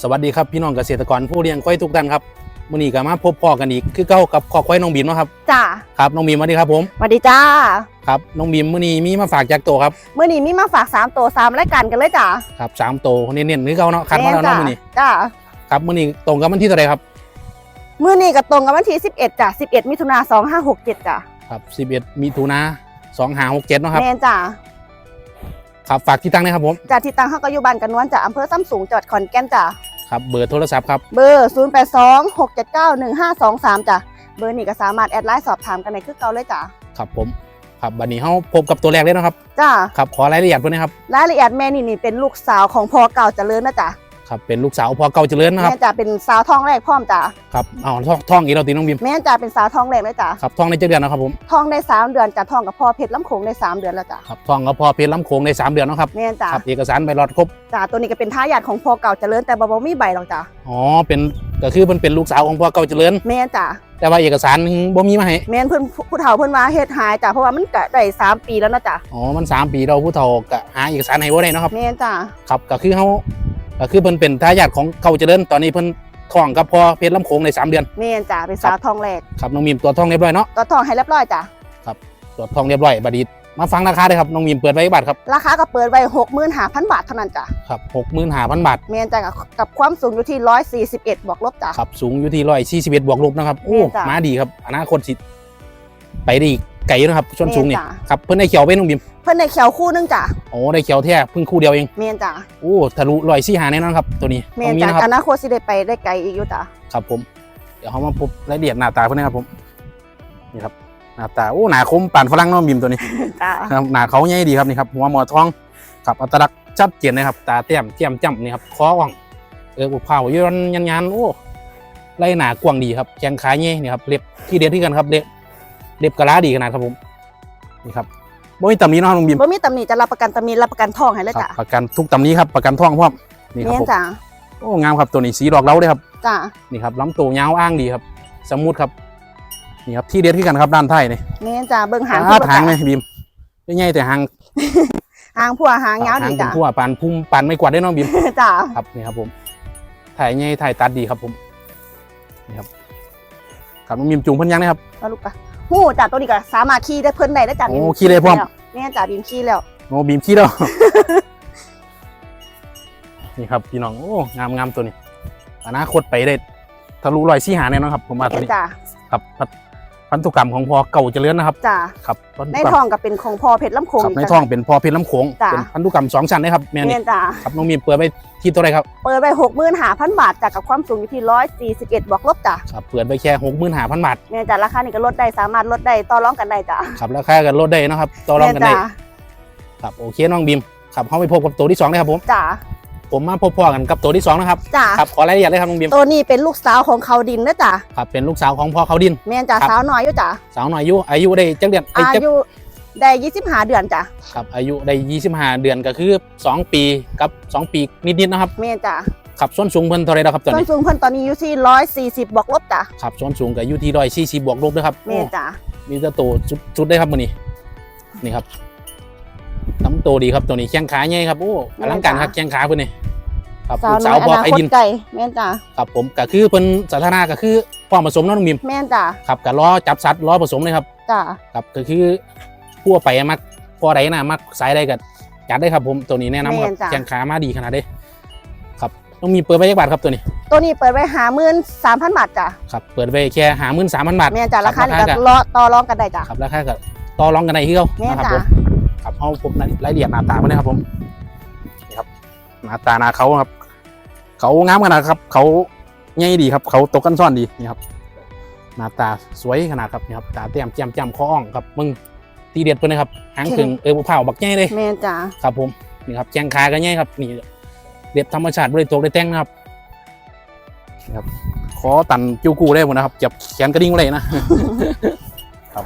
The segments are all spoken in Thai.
สวัสดีครับพี่น้องเกษตรกรผู้เลี้ยงควายทุกท่านครับมื้อนี้ก็มาพบพ่อกันอีกคือเก่ากับขอควายน้องบีมเนาะครับจ้าครับน้องบีมสวัสดีครับผมสวัสดีจ้าครับน้องบีมมื้อนี้มีมาฝากจากตัวครับเมื่อนี้มีมาฝาก3ตัว3รายการกันเลยจ้าครับสามตัวเน้นๆคือเก่าเนาะคัดมาแล้วเนาะมื้อนี้จ้าครับมื้อนี้ตรงกับวันที่เท่าไหร่ครับเมื่อนี้ก็ตรงกับวันที่11จ้ะ11มิถุนา2567จ้ะครับ11มิถุนา2567เนาะครับแม่นจ้าครับฝากที่ตั้งนะครับผมจากที่ตั้งเฮาก็อยู่บ้านกันนวลจ้ะอำเภอซ้ำสูงจังหวัดขอนแก่นจ้ะ ครับเบอร์โทรศัพท์ครับ เบอร์ 0826791523 จ้ะ เบอร์นี้ก็สามารถแอดไลน์สอบถามกันในคือเก่าเลยจ้ะ ครับผม ครับวันนี้เฮาพบกับตัวแรกเลยเนาะครับ จ้าครับขอรายละเอียดเพิ่นนะครับ รายละเอียดแม่นี่นี่เป็นลูกสาวของพ่อเก่าเจริญนะจ้ะ ครับเป็นลูกสาวพ่อเก่าเจริญนะครับแม่จ้ะเป็นสาวท้องแรกพร้อมจ้ะครับเอาท่องท่องอีกแล้วตีน้องบีมแม่จ้ะเป็นสาวท้องแรกเลยจ้ะครับท่องในเจ็ดเดือนเนาะครับผมท้องได้สามเดือนจ้ะท้องกับพ่อเพชรล้ำโขงได้สามเดือนแล้วจ้ะครับท่องกับพ่อเพชรลำโขงในสามเดือนเนาะครับแม่จ้ะครับเอกสารใบรอดครบจ้าตัวนี้ก็เป็นทายาทของพ่อเก่าเจริญแต่บ่บ่มีใบหรอกจ้าอ๋อเป็นก็คือมันเป็นลูกสาวของพ่อเก่าเจริญแม่นจ้าแต่ว่าเอกสารบ่มีมาให้แม่นเพิ่นผู้เฒ่าเพิ่นว่าเฮ็ดหายจ้าเพราะว่ามันก็ได้สามปีแล้วนะจ้าอ๋อมัน3ปีเราผู้เฒ่าก็หาเอกสารให้บ่ได้เนาะครับแม่นจ้าครับก็คือเฮา ก็คือเพิ่นเป็นทายาทของเก่าเจริญตอนนี้เพิ่นท้องกับพ่อเพชรลำโขงใน3เดือน แม่นจ้าเป็นสาวทองแรกครับน้องมีมตัวจท้องเรียบร้อยเนาะก็ทองให้เรียบร้อยจ้าตัวจท้องเรียบร้อยบัดนี้มาฟังราคาเลยครับน้องมีมเปิดไว้กี่บาทครับราคาก็เปิดไว้65,000บาทเท่านั้นจ้าครับ65,000บาทแม่นจ้ากับกับความสูงอยู่ที่141บวกลบจ้าครับสูงอยู่ที่141บวกลบนะครับโอ้แม่นจ้ะมาดีครับอนาคตสิไปได้อีก ไกลอยู่นะครับส่วนสูงนี่แม่นจ้ะครับเพิ่นได้เขียวไปน้องบีมเพิ่นได้เขียวคู่หนึงจ้าโอ้ได้เขียวแท้เพิ่งคู่เดียวเองแม่นจ้าโอ้ทะลุร้อยสี่หาแน่นอนครับตัวนี้แม่ตรนงนี้จ้านะครับอนาคตสิได้ไปได้ไกลอีกอยู่จ้าครับผม เดี๋ยวเขามาพบรายละเอียดหน้าตาเพื่อนนะครับผมนี่ครับหน้าตาโอ้หนาคมป่านฝรั่งเน้องบิมตัวนี้จ้าครับหนาเขาใหญ่ดีครับนี่ครับหัวหมอทองครับอัตลักษณ์ชัดเจนนะครับตาเต้มเจียมจ้ำนี่ครับคออ่องเออบุกเผาย้อนยันยันๆโอ้ไล่หนากว้างดีครับแข้งขาใหญ่นี่ครับเล็บที่เด็ดที่กันครับเล็บ เล็บกระลาดีขนาดครับผมนี่ครับบ่มีตำหนี้นาะครับลุงบิมบ่มีตำหนิจะรับประกันตำหนิรับประกันทองให้เลยครับจ้าประกันทุกตำหนี้ครับประกันท่องพร้อมนี่ครับแม่นผมจ้าโอ้งามครับตัวนี้สีดอกเล้าด้วยครับจ้านี่ครับลำตัวยาวอ้างดีครับ สมูทครับนี่ครับที่เด็ดขึ้นกันครับด้านท้ายนี่แม่นจ้าเบิ่งหางหางหางเลยบีมไม่ใหญ่แต่หางหางผัวหางยาวดีหางเป็นจ้าทั่วปานพุ่มปานไม่กวาดได้น้องบีม จ้าครับนี่ครับผมถ่ายใหญ่ถ่ายตัดดีครับผมนี่ครับครับน้องบีมจูงเพิ่นยังนะครับเอาลูกปะ หูจ้าตัวนี้ก็สามารถขี่ได้เพิ่นได้แล้วจ้าโอ้ขี่ได้พร้อมแม่นจ้าบีมขี่แล้วโอ้บีมขี้แล้ว นี่ครับพี่น้องโอ้งามงามตัวนี้อนาคตไปได้ทะลุร้อยสี่หาแน่นอนครับผมว่าตัวแม่นนี้ จ้าครับพัน พันธุกรรมของพอเก่าเจริญนะครับจ้าครับพันธุในกรรมท้องก็เป็นของพ่อเพชรลำโขงครับกในจ้ะท้องเป็นพอเพชรลำโขงจ้ะเป็นพันธุกรรมสองชั้นนะครับแม่แม่นี่นจ้าครับน้องมีมเปิดไปที่ตัวไหนครับเปิดไปหกหมื่นหาพันบาทจากกับความสูงอยู่ที่ร้อยสี่สิบเอ็ดบวกลบจ้าครับเปิดไปแค่หกหมื่นห้าพันบาทแม่นจ้าราคานี่ก็ลดได้สามารถลดได้ต่อรองกันได้จ้าครับราคากันลดได้นะครับต่อรองกันได้แม่จ้าครับโอเคน้องบีมครับเข้าไปพบกับตัวที่สองนะครับผมจ้า ผมมาพบพ่อกันกับตัวที่สองนะครับจ้าครับขอรายละเอียดเลยครับน้องบีมตัวนี้เป็นลูกสาวของเขาดินนะจ้าครับเป็นลูกสาวของพ่อเขาดินแม่นจ้าครับสาวน้อยอยู่จ้าสาวหน่อยอายุอายุได้จักเดือนไอ้อาจักยุได้ยี่สิบห้าเดือนจ้าครับอายุได้ยี่สิบห้าเดือนก็คือสองปีกับสองปีนิดๆนะครับแม่นจ้าครับส่วนสูงเพิ่นเท่าไรแล้วครับตอนส่วนนี้สูงเพิ่นตอนนี้อยู่ที่ร้อยสี่สิบบวกลบจ้าครับส่วนสูงก็อยู่ที่ร้อยสี่สิบบวกลบด้วยครับแม่นจ้ามีแต่โตชุดได้ครับมือนี้นี่ครับ น้ำโตดีครับตัวนี้แข้งขาใหญ่ครับโอ้อลังการครับแข้งขาเพิ่นนี่ครับสาวลูกน้สาอวยอพ่อนาไอ้คตดินไก่แม่นจ้าครับผมก็คือเพิ่นสาธารณะก็คือความผสมเน้องมิมแม่นจ้าครับก็ล้อจับสัตว์ล้อผสมเลยครับจ้าครับก็คือพัวไปมักพอใดนะมักสายใดก็จัดได้ครับผมตัวนี้แนะนำครับแข้งขามาดีขนาดเด้ครับต้องมีเปิดไว้ยักบาทครับตัวนี้ ตัวนี้เปิดไว้หาหมื่นสามพันบาทจ้าครับเปิดไว้แค่หาหมื่นสามพันบาทแม่นจ้าราคานี่รับก็รอต่อรองกันได้จ้าครับราคาก็ต่อรองกันได้ที่เขาแม่นนะครับจ้าผม ครับเอาผมรายละเอียดหน้าตามาเลยครับผมนี่ครับหน้าตาหน้าเขาครับ เขางามขนาดครับ เขาใหญ่ดีครับ เขาตกกันซ่อนดีนี่ครับหน้าตาสวยขนาดครับนี่ครับตาเตี้ยมแจ่มแจ่มคออ่องครับมึงตีเด็ดไปเลยครับหางถึงเออเผาบักใหญ่เลยแม่นจ้าครับผมนี่ครับแจงขาก็ใหญ่ครับนี่เด็ดธรรมชาติบริโภคได้แต่งนะครับนี่ครับขอตันจิ้วกูได้หมดนะครับจับแขนกระดิ่งไว้เลยนะครับ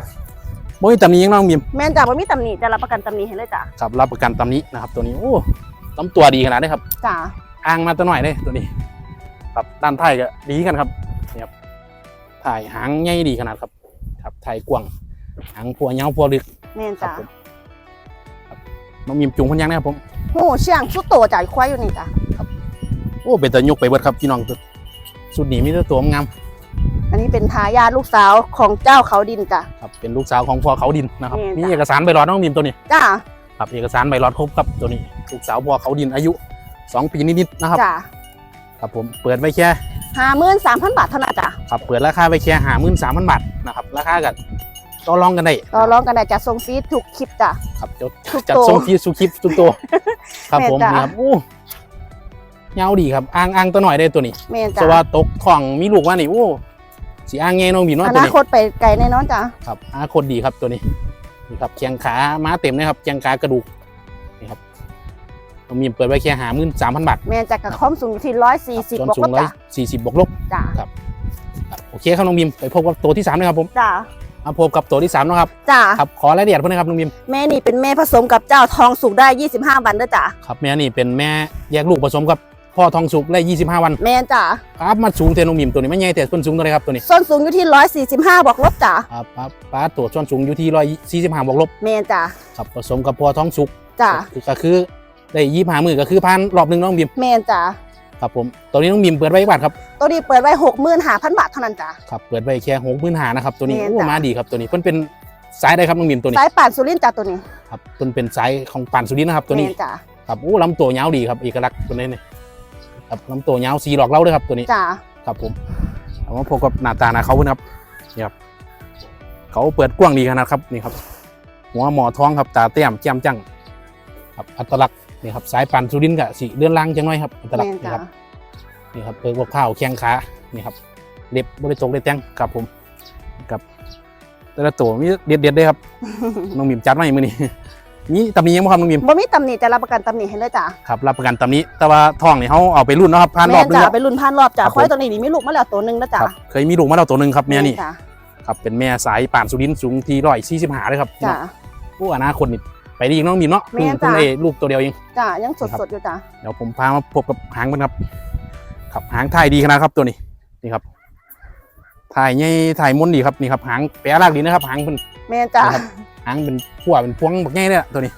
โอ้ยตำนี้ยังน้องมีมแม่นจ้าบ่มีตำหนิจะรับประกันตำหนิให้เลยจ้าครับรับประกันตำนี้นะครับตัวนี้โอ้ลำตัวดีขนาดนี้ครับจ้าอ้างมาตัวหน่อยเลยตัวนี้ ครับด้านท้ายก็ดีกันครับนี่ครับถ่ายหางใหญ่ดีขนาดครับ ครับถ่ายกว้างหางพัวเงาพัวลึกแม่นครับจ้าผมครับน้องมีมจุงพันยังนะครับผมหูเชียงสุดโตจ่ายควายอยู่นี่จ้าโอ้อ้เป็นตะยกไปเบิดครับพี่น้องสุดนี้มีแต่ตัวงามอันนี้เป็นทายาทลูกสาวของเจ้าเขาดินจ้ะครับ เป็นลูกสาวของพ่อเขาดินนะครับนี่มีจ้ะ เอกสารใบรอดน้องบีมตัวนี้จ้าครับเอกสารใบรอดครบครับตัวนี้ลูกสาวพ่อเขาดินอายุสองปีนิดๆนะครับจ้าครับผมเปิดไว้แค่ห้าหมื่นสามพันบาทเท่านั้นจ้ะครับเปิดราคาไว้แค่ห้าหมื่นสามพันบาทนะครับราคากันต่อรองกันได้ต่อร้องกันได้จากทรงฟรีทุกคลิปจ้ะครับจะทุกจัดตัวทรงฟรีสุคลิปทุกตัว ครับผมแม่นจ้ะนี่ครับโอ้เงาดีครับอ่างอ่างตัวหน่อยได้ตัวนี้แม่นเพจ้ะราะว่าตกท้องมีลูกว่านี่โอ้ สีอ่างไงน้องบีมอเนาะตัวนานี้คตไปไกลแน่นอนจ้ะครับอาโคตรดีครับตัวนี้นี่ครับเคียงขาม้าเต็มนะครับเคียงขากระดูกนี่ครับน้องบีมเปิดไว้แค่ห้าหมื่นสามพันบาทแม่นจ้ะกับความสูงอยู่ที่ร้อยสี่สิบส่วนบวกสูลงบร้อยจ้ะสี่สิบบวกลบจ้ะครับโอเคครับน้องบีมไปพบกับตัวที่สามเลยครับผมจ้ะมาพบกับตัวที่สามนะครับจ้ะครับขอรายละเอียดเพื่อนนะครับน้องบีมแม่นี่เป็นแม่ผสมกับเจ้าทองสุกได้ 25 วันเด้อจ้ะครับแม่นี่เป็นแม่แยกลูกผสมกับ พ่อทองสุกได้ 25 วันแม่นจ้ะครับมาสูงเทนน้องบีมตัวนี้ไม่ใหญ่แต่ส่วนสูงตัวไหนครับตัวนี้ส้นสูงอยู่ที่145บวกลบจ้ะครับครับป้าตัวส่วนสูงอยู่ที่ร้อยสี่สิบห้าบวกลบแม่นจ้ะครับผสมกับพ่อทองสุกจ้ะก็คือได้ยี่ห้ามือก็คือพันรอบหนึ่งน้องบีมแม่นจ้ะครับผมตัวนี้น้องบีมเปิดไว้กี่บาทครับตัวนี้เปิดไว้65,000บาทเท่านั้นจ้ะครับเปิดไว้แค่หกหมื่นหานะครับตัวนี้แม่นโอ้จ้ะมาดีครับตัวนี้เพิ่นเป็นสายได้ครับน้องบีมตัวนี้สายป่านสุรินทร์จ้ะตัวนี้ครับเพิ่นเป็นสายของป่านสุรินทร์นะครับตัวนี้แม่นจ้ะครับโอ้ลำตัวยาวดีครับเอกลักษณ์ตัวนี้นี่ ครับลำตัวยาวสีหลอกเล่าด้วยครับตัวนี้จ้ะครับผมเอามาพบกับหน้าตาหนาเขานะครับนี่ครับ เขาเปิดกว้างดีขนาดครับนี่ครับ หัวหมอท้องครับตาเต้มแจ่มจังครับอัตลักษณ์นี่ครับสายปันสุรินทร์กับสีเลื่อนล่างจังน้อยครับอัตลักษแม่ณ์นนี่จ้ะครับนี่ครับเปิดพวกข้าวแข้งขานี่ครับเล็บบริตกได้แตงครับผมครับแต่ละตัวมีเด็ดเด็ดๆเลยครับน้องหมิมจัดมาอีกมือนี้ มีตำหนี้ยังบ่ครับน้องหมิมบ่มีตำหนิจะรับประกันตำหนิให้เลยจ้ะครับรับประกันตำหนี้แต่ว่าท้องนี่เขาเอาไปรุ่นเนาะครับผ่านรแม่อบนนึงจ้ะแล้ว ไปรุ่นพันรอบจ้ะครับผม ควายตัวนี้นี่มีลูกมาแล้วตัวหนึงแล้วจ้ะครับเคยมีลูกมาแล้วตัวหนึ่งครับแม่นี่จ้ะครับเป็นแม่สายป่านสุรินทร์สูงที่ร้อยสี่สิบหาเลยครับจ้ะ ผู้อนาคตนี่ไปดีอีกน้องบีมเนาะเพิ่งแม่นจ้ะ เพิ่งได้ลูกตัวเดียวเอง จ้ะยังสดๆอยู่จ้ะเดี๋ยวผมพามาพบกับหางมันครับครับหางถ่ายดีขนาดครับตัวนี้นี่ครับถ่ายใหญ่ถ่ายมนดีครับนี่ครับหางแปรรากดีนะครับ หางเป็นแม่นจ้ะนะครับหางเป็นพั่วเป็นพวงบักใหญ่เนี่ยตัวนี้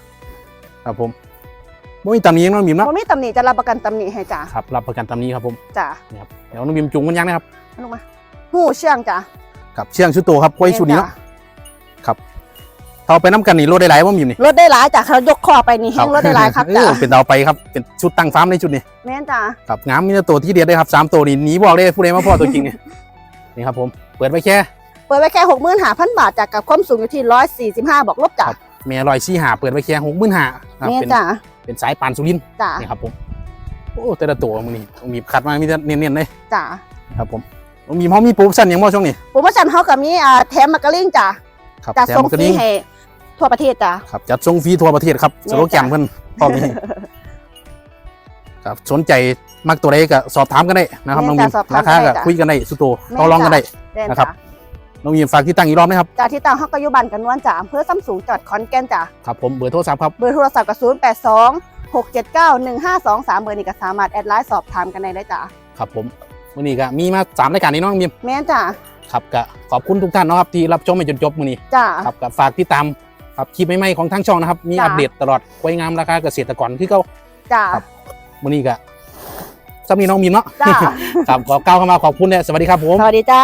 ครับผมไม่มีตำหนี้ยังน้องบีมเนาะบ่มีตำหนิจะรับประกันตำหนิให้จ้ะครับรับประกันตำหนี้ครับผมจ้ะนี่ครับเดี๋ยวน้องบีมจุงมันยังนะครับเอาลงมาหูเชื่องจ้ะกับเชื่องชุดโตครับไว้ชุดนี้เนาะแม่จ้เอาไปน้ำกันนี่รถได้หลายว่าบีมนี่รถได้หลายจ้ะเขายกคอไปนี่แห้งรถได้หลายครับเอจ้ะอเป็นเตาไปครับเป็นชุดตั้งฟาร์มในชุดนี้แม่นจ้ะครับงามมีแต่ตัวที่เดียดได้ครับสามตัวนี้หนีบอกเลยผู้ใดมาพ่อตัวจริงเนี่ยนี่ครับผมเปิดไว้แค่เปิดไว้แค่หกหมื่นห้าพันบาทจากกับความสูงอยู่ที่ร้อยสี่สิบห้าบอกลบจ้ะครับเมียลอยซี่หาเปิดไว้แค่หกหมื่นหาครับแม่เป็นจ้ะเป็นสายปานสุรินทร์จ้ะนี่ครับผมโอ้แต่ละตัวมึงนี่ต้องมีคัดมามีแต่เนียนๆเลยจ้ะครับผมต้องมีพร้อมมีโปรโมชั่นอย่างบ่ช่วงนี้โปรโมชั่นเขากับมีอ่าแถมมากระลิ่งจ้ะครับจัดแถมส่งกระฟรีดิ่งให้ทั่วประเทศจ้ะครับจัดส่งฟรีทั่วประเทศครับแม่สโลแกนจ้ะเพิ่นพร้อมนี้ครับสนใจมักตัวใดก็สอบถามกันได้นะครับน้องมีราคาก็คุยกันได้สุดโตต่อรองกันได้แม่นนะครับจ้ะ น้องมีฝากที่ตั้งอีกรอบนะครับจ้ะที่ตั้งฮอกกายุบันกันนวลจ้ะอำเพื่อซ้ำสูงจัดขอนแก่นจ้ะครับผมเบอร์โทรศัพท์ครับ เบอร์โทรศัพท์กับศูนย์แปดสองหกเจ็ดเก้าหนึ่งห้าสองสามเบอร์นี้ก็สามารถแอดไลน์สอบถามกันได้เลยจ้ะครับผมวันนี้ก็มีมาสามรายการนี้เน้องมีแม่นจ้ะครับก็ขอบคุณทุกท่านเนาะครับที่รับชมไปจนจบมื้อนี้จ้ะครับก็ฝากติดตามครับคลิปใหม่ๆของทางช่องนะครับ มีจ้ะอัปเดตตลอดไว้งามราคาเกษตรกรที่เขาจ้ะครับมื้อนี้ก็สำนีน้องมีมเนาะจ้ะครับขอก้าวเข้ามาขอบคุณเนี่ยสวัสดีครับผม สวัสดีจ้า